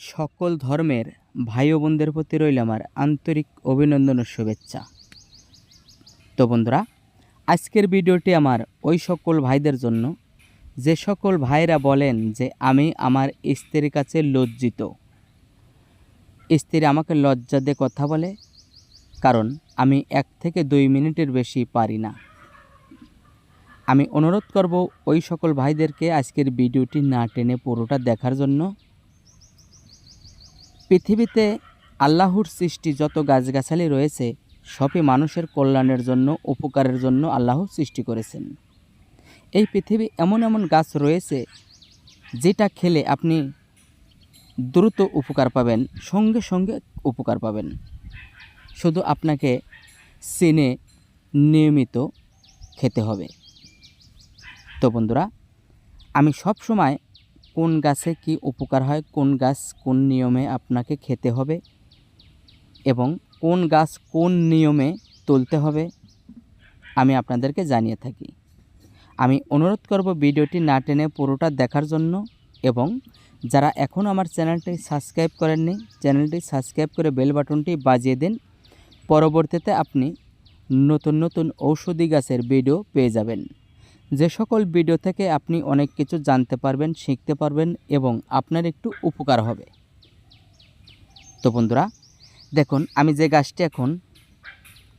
সকল ধর্মের ভাই ও বোনদের প্রতি রইল আমার আন্তরিক অভিনন্দন ও শুভেচ্ছা। তো বন্ধুরা, আজকের ভিডিওটি আমার ওই সকল ভাইদের জন্য। যে সকল ভাইরা বলেন যে আমি আমার স্ত্রীর কাছে লজ্জিত, স্ত্রী আমাকে লজ্জা দিয়ে কথা বলে, কারণ আমি এক থেকে দুই মিনিটের বেশি পারি না। আমি অনুরোধ করব ওই সকল ভাইদেরকে আজকের ভিডিওটি না টেনে পুরোটা দেখার জন্য পৃথিবীতে আল্লাহর সৃষ্টি যত গাছগাছালি রয়েছে, সবই মানুষের কল্যাণের জন্য, উপকারের জন্য আল্লাহ সৃষ্টি করেছেন। এই পৃথিবী এমন এমন গাছ রয়েছে, যেটা খেলে আপনি দ্রুত উপকার পাবেন, সঙ্গে সঙ্গে উপকার পাবেন। শুধু আপনাকে চিনে নিয়মিত খেতে হবে। তো বন্ধুরা, আমি সব সময় কোন গাছে কি উপকার হয়, কোন গাছ কোন নিয়মে আপনাকে খেতে হবে এবং কোন গাছ কোন নিয়মে তুলতে হবে, আমি আপনাদেরকে জানিয়ে থাকি। আমি অনুরোধ করব ভিডিওটি না টেনে পুরোটা দেখার জন্য এবং যারা এখন আমার চ্যানেলটি সাবস্ক্রাইব করেননি, চ্যানেলটি সাবস্ক্রাইব করে বেল বাটনটি বাজিয়ে দিন। পরবর্তীতে আপনি নতুন নতুন ঔষধি গাছের ভিডিও পেয়ে যাবেন। যে সকল ভিডিও থেকে আপনি অনেক কিছু জানতে পারবেন, শিখতে পারবেন এবং আপনার একটু উপকার হবে। তো বন্ধুরা, দেখুন, আমি যে গাছটি এখন,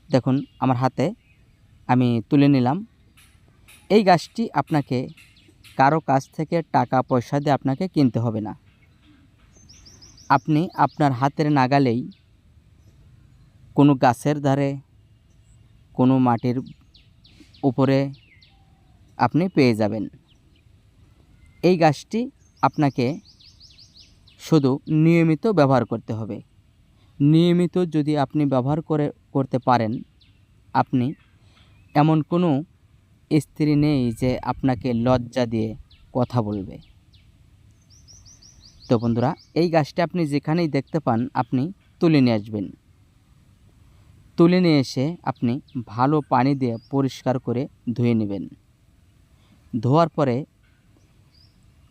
দেখুন, আমার হাতে আমি তুলে নিলাম। এই গাছটি আপনাকে কারও কাছ থেকে টাকা পয়সা দিয়ে আপনাকে কিনতে হবে না। আপনি আপনার হাতের নাগালেই কোনো গাছের ধারে, কোনো মাটির উপরে আপনি পেয়ে যাবেন। এই গাছটি আপনাকে শুধু নিয়মিত ব্যবহার করতে হবে। নিয়মিত যদি আপনি ব্যবহার করে, করতে পারেন, আপনি এমন কোনো স্ত্রী নেই যে আপনাকে লজ্জা দিয়ে কথা বলবে। তো বন্ধুরা, এই গাছটি আপনি যেখানেই দেখতে পান, আপনি তুলে নিয়ে আসবেন। তুলে নিয়ে এসে আপনি ভালো পানি দিয়ে পরিষ্কার করে ধুয়ে নেবেন। ধোয়ার পরে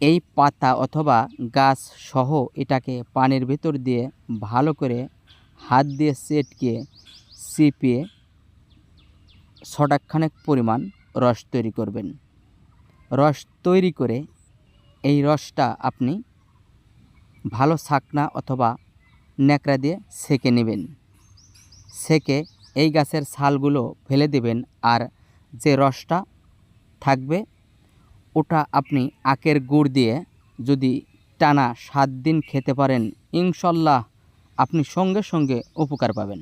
এই পাতা অথবা গাছ সহ এটাকে পানির ভেতর দিয়ে ভালো করে হাত দিয়ে চেটকে চিপিয়ে ছটাকখানেক পরিমাণ রস তৈরি করবেন। রস তৈরি করে এই রসটা আপনি ভালো ছাকনা অথবা ন্যাকড়া দিয়ে সেকে নেবেন। সেকে এই গাছের ছালগুলো ফেলে দেবেন আর যে রসটা থাকবে ওটা আপনি আখের গুড় দিয়ে যদি টানা সাত দিন খেতে পারেন, ইনশাল্লাহ আপনি সঙ্গে সঙ্গে উপকার পাবেন।